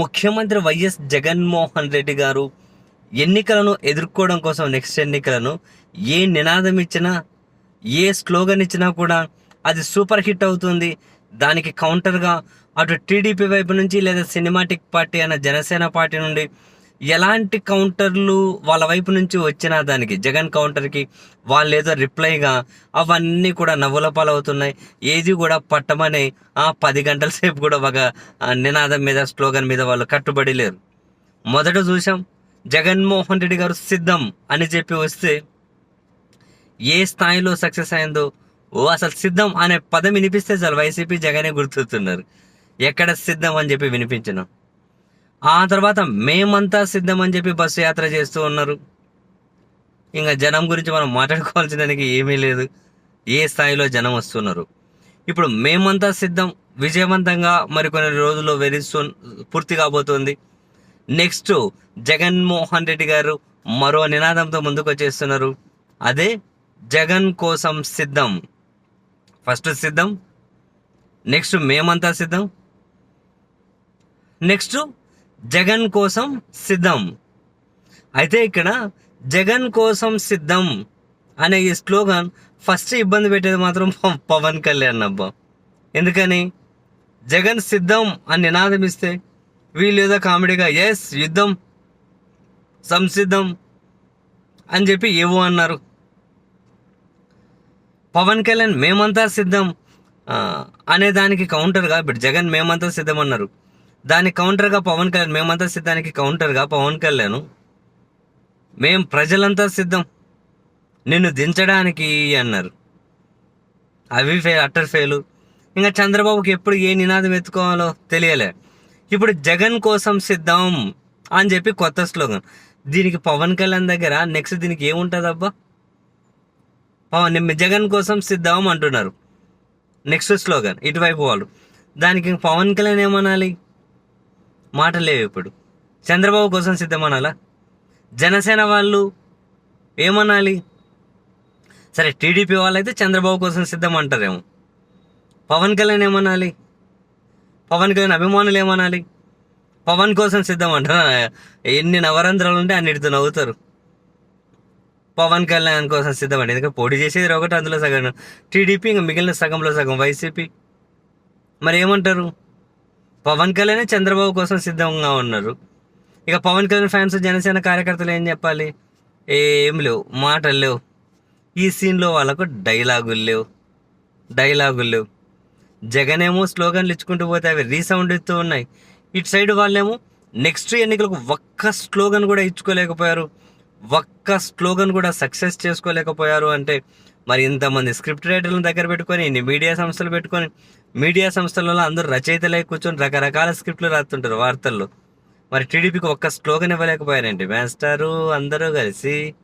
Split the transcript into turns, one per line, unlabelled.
ముఖ్యమంత్రి వైఎస్ జగన్మోహన్ రెడ్డి గారు ఎన్నికలను ఎదుర్కోవడం కోసం నెక్స్ట్ ఎన్నికలను ఏ నినాదం ఇచ్చినా ఏ స్లోగన్ ఇచ్చినా కూడా అది సూపర్ హిట్ అవుతుంది. దానికి కౌంటర్గా అటు టీడీపీ వైపు నుంచి లేదా సినిమాటిక్ పార్టీ అన్న జనసేన పార్టీ నుండి ఎలాంటి కౌంటర్లు వాళ్ళ వైపు నుంచి వచ్చినా దానికి జగన్ కౌంటర్కి వాళ్ళు ఏదో రిప్లైగా అవన్నీ కూడా నవ్వుల పాలవుతున్నాయి. ఏది కూడా పట్టమని ఆ పది గంటల సేపు కూడా ఒక నినాదం మీద స్లోగన్ మీద వాళ్ళు కట్టుబడి లేరు. మొదట చూసాం జగన్మోహన్ రెడ్డి గారు సిద్ధం అని చెప్పి వస్తే ఏ స్థాయిలో సక్సెస్ అయిందో ఓ అసలు సిద్ధం అనే పదం వినిపిస్తే చాలు వైసీపీ జగనే గుర్తుతున్నారు ఎక్కడ సిద్ధం అని చెప్పి వినిపించినాం. ఆ తర్వాత మేమంతా సిద్ధం అని చెప్పి బస్సు యాత్ర చేస్తూ ఉన్నారు. ఇంకా జనం గురించి మనం మాట్లాడుకోవాల్సిన దానికి ఏమీ లేదు. ఏ స్థాయిలో జనం వస్తున్నారు. ఇప్పుడు మేమంతా సిద్ధం విజయవంతంగా మరికొన్ని రోజుల్లో వెరీ సూన్ పూర్తి కాబోతుంది. నెక్స్ట్ జగన్మోహన్ రెడ్డి గారు మరో నినాదంతో ముందుకు వచ్చేస్తున్నారు. అదే జగన్ కోసం సిద్ధం. ఫస్ట్ సిద్ధం నెక్స్ట్ మేమంతా సిద్ధం నెక్స్ట్ జగన్ కోసం సిద్ధం. అయితే ఇక్కడ జగన్ కోసం సిద్ధం అనే ఈ స్లోగన్ ఫస్ట్ ఇబ్బంది పెట్టేది మాత్రం పవన్ కళ్యాణ్ అబ్బా. ఎందుకని? జగన్ సిద్ధం అని నినాదం ఇస్తే వీళ్ళు ఏదో కామెడీగా ఎస్ యుద్ధం సంసిద్ధం అని చెప్పి ఏవో అన్నారు. పవన్ కళ్యాణ్ మేమంతా సిద్ధం అనే దానికి కౌంటర్గా ఇప్పుడు జగన్ మేమంతా సిద్ధం అన్నారు దాని కౌంటర్గా పవన్ కళ్యాణ్ మేమంతా సిద్ధానికి కౌంటర్గా పవన్ కళ్యాణ్. మేం ప్రజలంతా సిద్ధం. నిన్ను దించడానికి అన్నారు. అవి ఫెయిల్ అట్టర్ ఫెయిల్ ఇంకా చంద్రబాబుకి ఎప్పుడు ఏ నినాదం ఎత్తుకోవాలో తెలియలే. ఇప్పుడు జగన్ కోసం సిద్ధం అని చెప్పి కొత్త స్లోగన్ దీనికి పవన్ కళ్యాణ్ దగ్గర నెక్స్ట్ దీనికి ఏముంటుందబ్బా? పవన్ జగన్ కోసం సిద్ధం అంటున్నారు. నెక్స్ట్ స్లోగన్ ఇటువైపు వాళ్ళు. దానికి పవన్ కళ్యాణ్ ఏమనాలి? మాట లేవు ఇప్పుడు చంద్రబాబు కోసం సిద్ధం అనాలా జనసేన వాళ్ళు ఏమనాలి? సరే టీడీపీ వాళ్ళైతే చంద్రబాబు కోసం సిద్ధం అంటారేమో పవన్ కళ్యాణ్ ఏమనాలి? పవన్ కళ్యాణ్ అభిమానులు ఏమనాలి? పవన్ కోసం సిద్ధం అంటారా ఎన్ని నవరంధ్రాలు ఉంటే అన్నిటితో నవ్వుతారు. పవన్ కళ్యాణ్ కోసం సిద్ధమండి ఎందుకంటే పోటీ చేసేది ఒకటి అందులో సగం. టీడీపీ ఇంకా మిగిలిన సగంలో సగం వైసీపీ. మరి ఏమంటారు? పవన్ కళ్యాణ్ చంద్రబాబు కోసం సిద్ధంగా ఉన్నారు. ఇక పవన్ కళ్యాణ్ ఫ్యాన్స్ జనసేన కార్యకర్తలు ఏం చెప్పాలి? ఏం లేవు మాటలు లేవు. ఈ సీన్లో వాళ్ళకు డైలాగులు లేవు. డైలాగులు లేవు. జగన్ ఏమో స్లోగన్లు ఇచ్చుకుంటూ పోతే అవి రీసౌండ్ ఇస్తూ ఉన్నాయి. ఇటు సైడ్ వాళ్ళేమో నెక్స్ట్ ఎన్నికలకు ఒక్క స్లోగన్ కూడా ఇచ్చుకోలేకపోయారు. ఒక్క స్లోగన్ కూడా సక్సెస్ చేసుకోలేకపోయారు అంటే మరి ఇంతమంది స్క్రిప్ట్ రైటర్లను దగ్గర పెట్టుకొని ఇన్ని మీడియా సంస్థలు పెట్టుకొని మీడియా సంస్థలలో అందరూ రచయితలై కూర్చొని రకరకాల స్క్రిప్ట్లు రాస్తుంటారు వార్తల్లో. మరి టీడీపీకి ఒక్క స్లోగన్ ఇవ్వలేకపోయారండి మాస్టారు అందరూ కలిసి